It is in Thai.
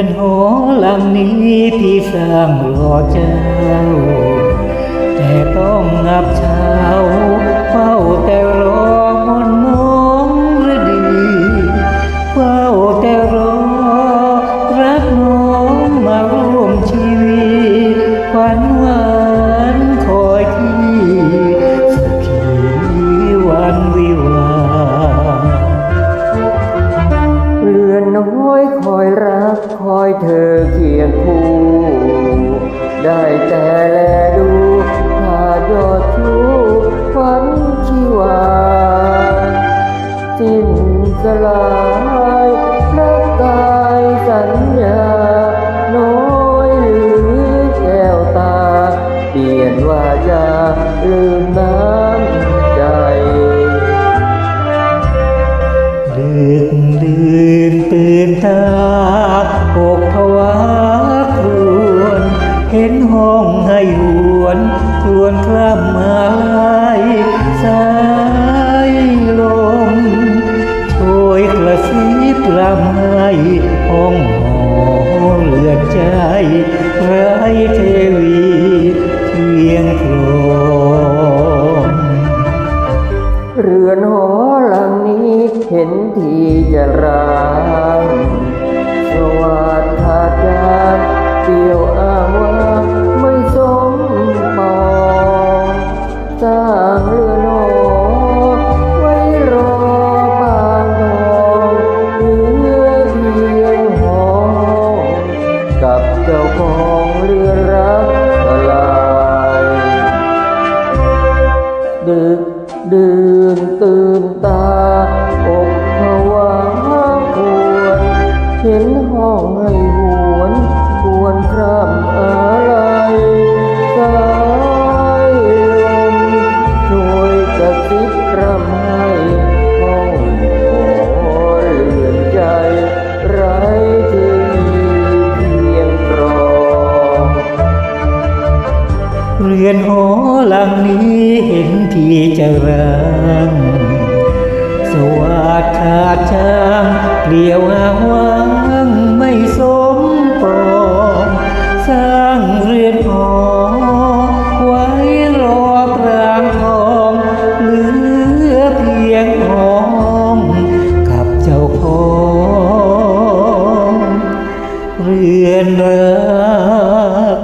อนหอหลังนี้พี่สร้างรอเจ้า แต่ต้องงับเช้าเฝ้าแต่รอมนต์น้องฤดีเฝ้าแต่รอรักน้องมาร่วมชีวิตฝันหวานคอยที่สุขีวันวิวาเรือนน้อยคอยรั อยเธอเคียงคู่ ได้แต่แลดูขาดยอดชูฝันชีวาสิ้นสลาย อกผวาครวน เห็นห้องให้หวนครวนคล่ำมาลายสายลมช่วยกระซิบลำให้ห้องหอเลือดใจไร รือนหอหลังนี้เห็นทีจะร้างสวัสดาดการเปี่ยวอาวาไม่สมปองสร้างเรือนหอไว้รอบางทองเหลือเพียงหอกับเจ้าของเรือนรักลายดึกดื่น ตื่นตา อกผวาควรเห็นห้องให้หวนควรคร่ำอะไรสายลมช่วยกระซิบรำ รือนหอหลังนี้เห็นที่จะรังสวัสดขาดจางเปลี่ยวอาว้างไม่สมปองสร้างเรือนหอไว้รอกลางทองเหลือเพียงห้องกับเจ้าของเรือนรัก